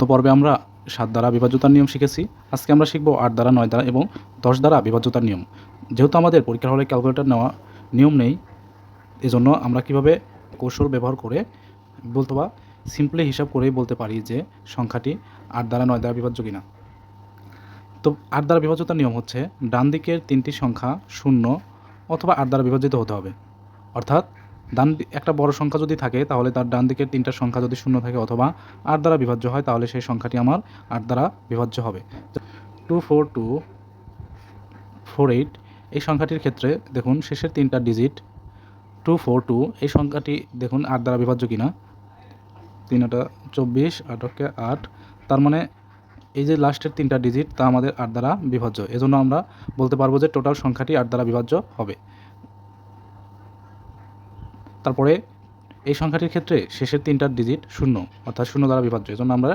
গত পর্বে আমরা সাত দ্বারা বিভাজ্যতার নিয়ম শিখেছি। আজকে আমরা শিখব আট দ্বারা, নয় দ্বারা এবং দশ দ্বারা বিভাজ্যতার নিয়ম। যেহেতু আমাদের পরীক্ষার হলে ক্যালকুলেটর নেওয়া নিয়ম নেই, এজন্য আমরা কীভাবে কৌশল ব্যবহার করে বলতে বা সিম্পলি হিসাব করেই বলতে পারি যে সংখ্যাটি আট দ্বারা, নয় দ্বারা বিভাজ্য কিনা। তো আট দ্বারা বিভাজ্যতার নিয়ম হচ্ছে ডান দিকের তিনটি সংখ্যা শূন্য অথবা আট দ্বারা বিভাজিত হতে হবে। অর্থাৎ ডান একটা বড় সংখ্যা যদি থাকে, তাহলে তার ডান দিকের তিনটা সংখ্যা যদি শূন্য থাকে অথবা আট দ্বারা বিভাজ্য হয়, তাহলে সেই সংখ্যাটি আমার আট দ্বারা বিভাজ্য হবে। Two four two four eight, এই সংখ্যাটির ক্ষেত্রে দেখুন শেষের তিনটা ডিজিট। টু ফোর টু, এই সংখ্যাটি দেখুন আট দ্বারা বিভাজ্য কিনা। তিন আটা চব্বিশ আটকে আট, তার মানে এই যে লাস্টের তিনটা ডিজিট, তা আমাদের আট দ্বারা বিভাজ্য। এজন্য আমরা বলতে পারব যে টোটাল সংখ্যাটি আট দ্বারা বিভাজ্য হবে। তারপরে এই সংখ্যাটির ক্ষেত্রে শেষের তিনটার ডিজিট শূন্য, অর্থাৎ শূন্য দ্বারা বিভাজ্য। এজন্য আমরা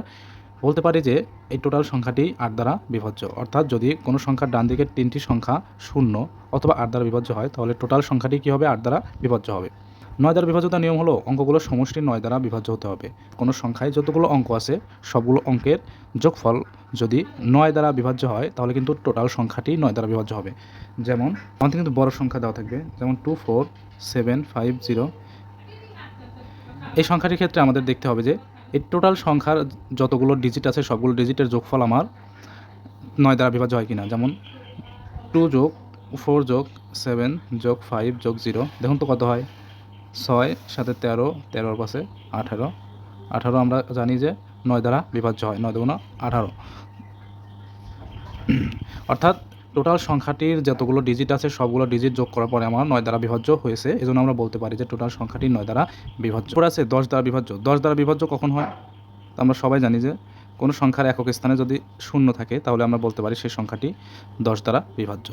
বলতে পারি যে এই টোটাল সংখ্যাটি আট দ্বারা বিভাজ্য। অর্থাৎ যদি কোনো সংখ্যার ডান দিকের তিনটি সংখ্যা শূন্য অথবা আট দ্বারা বিভাজ্য হয়, তাহলে টোটাল সংখ্যাটি কী হবে? আট দ্বারা বিভাজ্য হবে। নয় দ্বারা বিভাজ্যতার নিয়ম হলো অঙ্কগুলো সমষ্টি নয় দ্বারা বিভাজ্য হতে হবে। কোনো সংখ্যায় যতগুলো অঙ্ক আছে, সবগুলো অঙ্কের যোগফল যদি নয় দ্বারা বিভাজ্য হয়, তাহলে কিন্তু টোটাল সংখ্যাটি নয় দ্বারা বিভাজ্য হবে। যেমন, আমাদের কিন্তু বড় সংখ্যা দেওয়া থাকবে, যেমন two four seven five zero এই সংখ্যাটির ক্ষেত্রে আমাদের দেখতে হবে যে, এই টোটাল সংখ্যার যতগুলো ডিজিট আছে, সবগুলো ডিজিটের যোগফল আমার নয় দ্বারা বিভাজ্য হয় কিনা। যেমন টু যোগ ফোর যোগ সেভেন যোগ ফাইভ যোগ জিরো দেখুন তো কত হয়। ছয় সাথে তেরো, তেরোর পাশে আঠারো। আঠারো আমরা জানি যে নয় দ্বারা বিভাজ্য হয়, নয় দুগুণ আঠারো। অর্থাৎ টোটাল সংখ্যাটির যতগুলো ডিজিট আছে, সবগুলো ডিজিট যোগ করার পরে আমার নয় দ্বারা বিভাজ্য হয়েছে। এজন্য আমরা বলতে পারি যে টোটাল সংখ্যাটি নয় দ্বারা বিভাজ্য। আছে দশ দ্বারা বিভাজ্য। দশ দ্বারা বিভাজ্য কখন হয়? তো আমরা সবাই জানি যে কোনো সংখ্যার একক স্থানে যদি শূন্য থাকে, তাহলে আমরা বলতে পারি সেই সংখ্যাটি দশ দ্বারা বিভাজ্য।